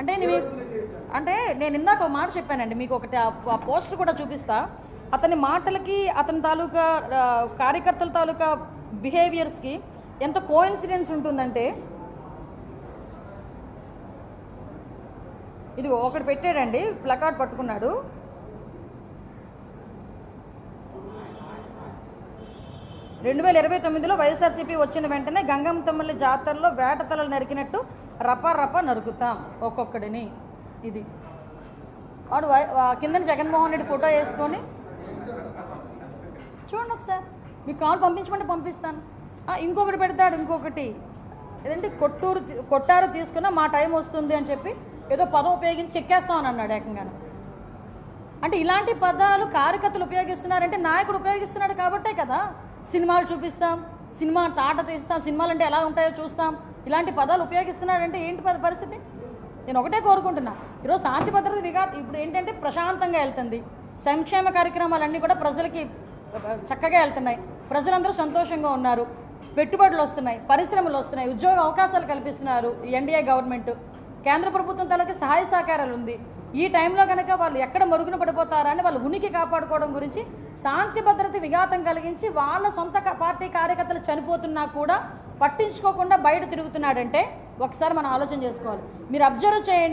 అంటే నేను మీకు అంటే నేను ఇందాక ఒక మాట చెప్పానండి మీకు ఒకటి ఆ పోస్టర్ కూడా చూపిస్తా. అతని మాటలకి అతని తాలూకా కార్యకర్తల తాలూకా బిహేవియర్స్కి ఎంత కోఇన్సిడెన్స్ ఉంటుందంటే ఇది ఒకటి పెట్టాడండి ప్లకార్డ్ పట్టుకున్నాడు. రెండు వేల ఇరవై తొమ్మిదిలో వైఎస్ఆర్సీపీ వచ్చిన వెంటనే గంగమ్మ తమ్ముళ్ళ జాతరలో వేట తలలు నరికినట్టు రప రప నరుకుతాం ఒక్కొక్కడిని. ఇది. వాడు వై- కింద జగన్మోహన్ రెడ్డి ఫోటో వేసుకొని చూడండి ఒకసారి. మీకు కాల్ పంపించమంటే పంపిస్తాను. ఇంకొకటి పెడతాడు ఇంకొకటి. ఏదంటే కొట్టూరు కొట్టారు తీసుకున్నా మా టైం వస్తుంది అని చెప్పి ఏదో పదం ఉపయోగించి చెక్కేస్తామని అన్నాడు ఏకంగానే. అంటే ఇలాంటి పదాలు కార్యకర్తలు ఉపయోగిస్తున్నారంటే నాయకుడు ఉపయోగిస్తున్నాడు కాబట్టే కదా. సినిమాలు చూపిస్తాం సినిమా తాట తీస్తాం సినిమాలు అంటే ఎలా ఉంటాయో చూస్తాం. ఇలాంటి పదాలు ఉపయోగిస్తున్నాడంటే ఏంటి పద పరిస్థితి? నేను ఒకటే కోరుకుంటున్నా. ఈరోజు శాంతి భద్రత విగా ఇప్పుడు ఏంటంటే ప్రశాంతంగా వెళ్తుంది. సంక్షేమ కార్యక్రమాలన్నీ కూడా ప్రజలకి చక్కగా వెళ్తున్నాయి. ప్రజలందరూ సంతోషంగా ఉన్నారు. పెట్టుబడులు వస్తున్నాయి పరిశ్రమలు వస్తున్నాయి ఉద్యోగ అవకాశాలు కల్పిస్తున్నారు ఈ ఎన్డీఏ గవర్నమెంట్. కేంద్ర ప్రభుత్వం తలకి సహాయ సహకారాలు ఉంది. ఈ టైంలో కనుక వాళ్ళు ఎక్కడ మరుగున పడిపోతారని వాళ్ళు ఉనికి కాపాడుకోవడం గురించి శాంతి భద్రత విఘాతం కలిగించి వాళ్ళ సొంత పార్టీ కార్యకర్తలు చనిపోతున్నా కూడా పట్టించుకోకుండా బయట తిరుగుతున్నాడంటే ఒకసారి మనం ఆలోచన చేసుకోవాలి. మీరు అబ్జర్వ్ చేయండి.